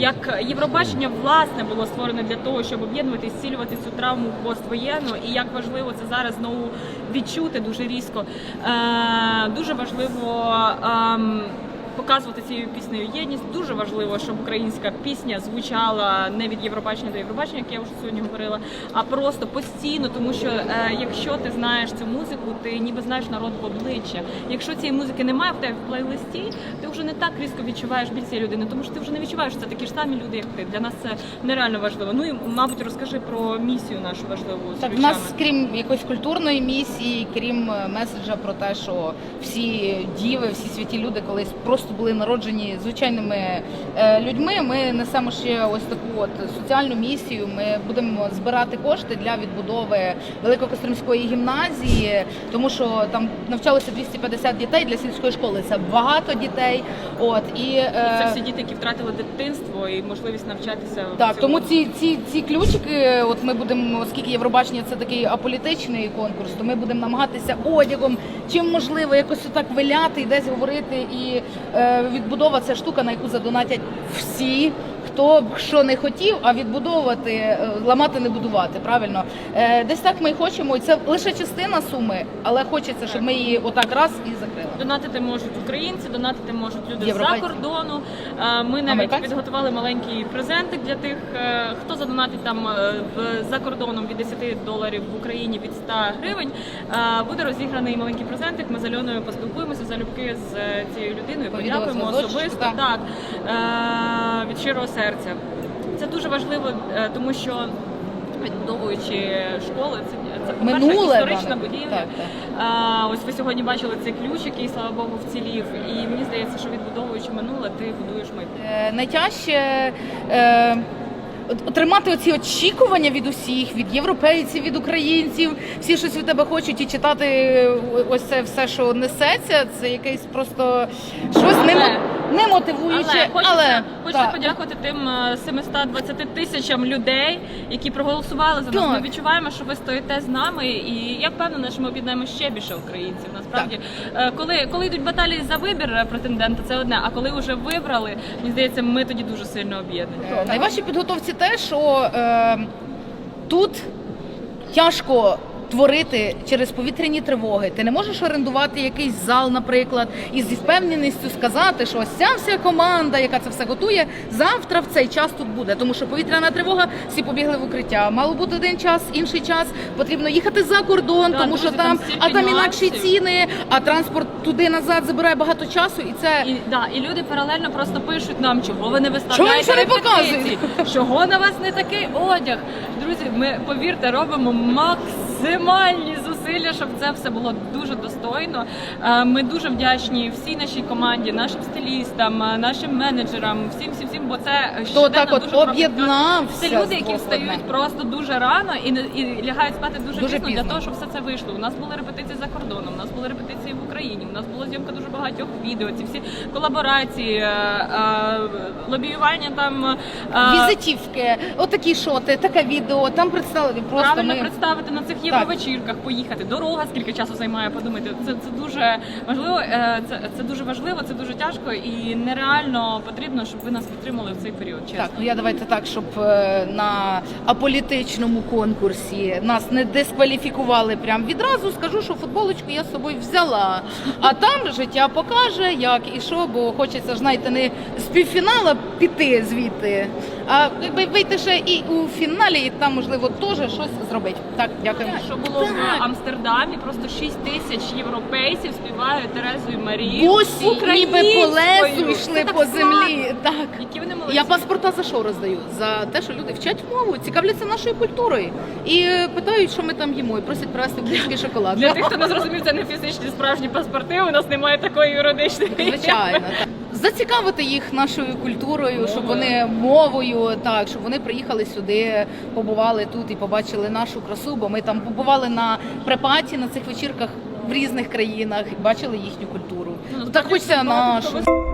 як Євробачення власне було створене для того, щоб об'єднувати зцілювати цю травму поствоєнну, і як важливо це зараз знову відчути дуже різко. Е, дуже важливо. Показувати цією піснею єдність дуже важливо, щоб українська пісня звучала не від Євробачення до Євробачення, як я вже сьогодні говорила, а просто постійно, тому що е, якщо ти знаєш цю музику, ти ніби знаєш народ в обличчя. Якщо цієї музики немає в тебе в плейлисті, ти вже не так різко відчуваєш біль цієї людини, тому що ти вже не відчуваєш, що це такі ж самі люди, як ти. Для нас це нереально важливо. Ну і мабуть, розкажи про місію нашу важливу з Так, в ключами. нас, крім якоїсь культурної місії, крім е, меседжа про те, що всі діви, всі святі люди колись просто були народжені звичайними е, людьми. Ми несемо ще ось таку от соціальну місію. Ми будемо збирати кошти для відбудови Великокостромської гімназії, тому що там навчалося 250 дітей для сільської школи. Це багато дітей. От і е, Це всі діти, які втратили дитинство і можливість навчатися Так, тому ці, ці, ці ключики, от ми будемо, оскільки Євробачення це такий аполітичний конкурс, то ми будемо намагатися одягом, чим можливо, якось отак виляти і десь говорити. І відбудова це штука, на яку задонатять всі. Хто б що не хотів, а відбудовувати, е, ламати, не будувати. Правильно, е, десь так ми хочемо. І це лише частина суми, але хочеться, щоб ми її отак раз і закрили. Донатити можуть українці, донатити можуть люди з-за кордону. Е, Ми навіть Американці. підготували маленький презентик для тих, хто задонатить там в- за кордоном від 10 доларів в Україні від 100 гривень. Буде розіграний маленький презентик. Ми з Альоною поспілкуємося залюбки з цією людиною. По Подякуємо особисто. так. Від щирого серця. Це дуже важливо, е, тому що відбудовуючи школи, це, це Минуле історична будівля. Так, так. А, ось ви сьогодні бачили цей ключ, який, слава Богу, вцілів. І мені здається, що відбудовуючи минуле, ти будуєш майбутнє. Е, найтяжче е, отримати оці очікування від усіх, від європейців, від українців. Всі щось від тебе хочуть і читати е, ось це все, що несеться. Це якесь просто щось мо- не мотивуюче. Але хочеться, але, хочеться так. подякувати тим е, 720 тисячам людей, які проголосували за нас. Так. Ми відчуваємо, що ви стоїте з нами, і я впевнена, що ми об'єднаємо ще більше українців. Насправді, Е, коли, коли йдуть баталії за вибір е, претендента, це одне. А коли вже вибрали, мені здається, ми тоді дуже сильно об'єднані. Е, Найважче підготовці те, що е, тут тяжко. Творити через повітряні тривоги. Ти не можеш орендувати якийсь зал, наприклад, і зі впевненістю сказати, що ось ця вся команда, яка це все готує, завтра в цей час тут буде. Тому що повітряна тривога, всі побігли в укриття. Мало бути один час, інший час. Потрібно їхати за кордон, Да, тому що там там, а там інакші ціни, а транспорт туди назад забирає багато часу, і це І, да, і люди паралельно просто пишуть нам, чого ви не виставляєте не репетиції, чого на вас не такий одяг. Друзі, ми повірте, робимо максимальні зусилля, щоб це все було дуже достойно. Е, Ми дуже вдячні всій нашій команді, нашим стилістам, е, нашим менеджерам, всім, всім, всім, бо це хто так от об'єднався. Це люди, які встають просто дуже рано і не і лягають спати дуже, Дуже пізно, для того, щоб все це вийшло. У нас були репетиції за кордоном, у нас були репетиції в Україні, у нас була зйомка дуже багатьох відео. Ці всі колаборації, е, лобіювання там Візитівки, отакі шоти, таке відео, там представлені просто правильно ми... представити на цих євровечірках, поїхати. Дорога скільки часу займає, подумайте. Це це дуже важливо. е, Це це дуже важливо, це дуже тяжко і нереально потрібно, щоб ви нас підтримали в цей період. Чесно. Так, ну я давайте так, щоб е, на аполітичному конкурсі нас не дискваліфікували прям відразу. Скажу, що футболочку я з собою взяла. А там життя покаже, як і що, бо хочеться ж знаєте, не з півфінала піти звідти, а якби вийти ще і у фіналі, і там можливо теж щось зробити. Так, дякую. Що було Так. в Амстердамі? Просто 6 тисяч європейців співають Терезу і Марію. Босі ніби по лезу йшли по землі. Так. Які вони молодці. Я паспорта за що роздаю? За те, що люди вчать мову, цікавляться нашою культурою і е, питають, що ми там їмо, і просять привезти український шоколад. Для тих, хто не зрозумів, це не фізичні справжні паспорти. У нас немає такої юридичної. Звичайно, так. Зацікавити їх нашою культурою, щоб вони мовою, так щоб вони приїхали сюди, побували тут і побачили нашу красу. Бо ми там побували на препаті на цих вечірках в різних країнах, і бачили їхню культуру. Ну, так хочеться хто